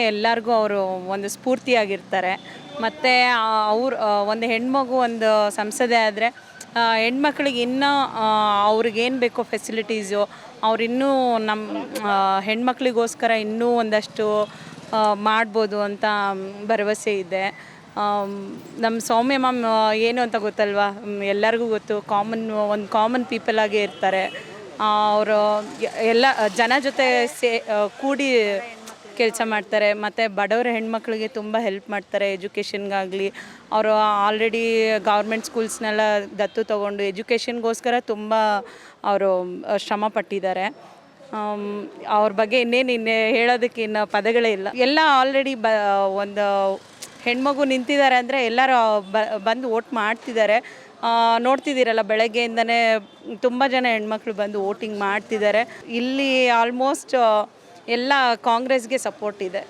ಎಲ್ಲರಿಗೂ ಅವರು ಒಂದು ಸ್ಫೂರ್ತಿಯಾಗಿರ್ತಾರೆ. ಮತ್ತು ಅವ್ರು ಒಂದು ಹೆಣ್ಮಗು ಒಂದು ಸಂಸದೆ ಆದರೆ ಹೆಣ್ಮಕ್ಳಿಗೆ ಇನ್ನೂ ಅವ್ರಿಗೇನು ಬೇಕೋ ಫೆಸಿಲಿಟೀಸು ಅವ್ರು ಇನ್ನೂ ನಮ್ಮ ಹೆಣ್ಮಕ್ಳಿಗೋಸ್ಕರ ಇನ್ನೂ ಒಂದಷ್ಟು ಮಾಡ್ಬೋದು ಅಂತ ಭರವಸೆ ಇದೆ. ನಮ್ಮ ಸೌಮ್ಯ ಮ್ಯಾಮ್ ಏನು ಅಂತ ಗೊತ್ತಲ್ವಾ? ಎಲ್ಲರಿಗೂ ಗೊತ್ತು. ಕಾಮನ್, ಒಂದು ಕಾಮನ್ ಪೀಪಲಾಗೇ ಇರ್ತಾರೆ. ಅವರು, ಎಲ್ಲ, ಜನ ಜೊತೆ ಸೇ ಕೂಡಿ ಕೆಲಸ ಮಾಡ್ತಾರೆ, ಮತ್ತು ಬಡವರ ಹೆಣ್ಮಕ್ಳಿಗೆ ತುಂಬ ಹೆಲ್ಪ್ ಮಾಡ್ತಾರೆ ಎಜುಕೇಷನ್ಗಾಗಲಿ ಅವರು ಆಲ್ರೆಡಿ ಗೌರ್ಮೆಂಟ್ ಸ್ಕೂಲ್ಸ್ನೆಲ್ಲ ದತ್ತು ತಗೊಂಡು ಎಜುಕೇಷನ್ಗೋಸ್ಕರ ತುಂಬ ಅವರು ಶ್ರಮ ಪಟ್ಟಿದ್ದಾರೆ. ಅವ್ರ ಬಗ್ಗೆ ಇನ್ನೇನು ಇನ್ನೇ ಹೇಳೋದಕ್ಕೆ ಇನ್ನು ಪದಗಳೇ ಇಲ್ಲ. ಎಲ್ಲ ಆಲ್ರೆಡಿ ಬ, ಒಂದು ಹೆಣ್ಮಗು ನಿಂತಿದ್ದಾರೆ ಅಂದರೆ ಎಲ್ಲರೂ ಬಂದು ಓಟ್ ಮಾಡ್ತಿದ್ದಾರೆ. ನೋಡ್ತಿದ್ದೀರಲ್ಲ, ಬೆಳಗ್ಗೆಯಿಂದನೇ ತುಂಬ ಜನ ಹೆಣ್ಮಕ್ಳು ಬಂದು ವೋಟಿಂಗ್ ಮಾಡ್ತಿದ್ದಾರೆ. ಇಲ್ಲಿ ಆಲ್ಮೋಸ್ಟ್ ಎಲ್ಲ ಕಾಂಗ್ರೆಸ್ಗೆ ಸಪೋರ್ಟ್ ಇದೆ.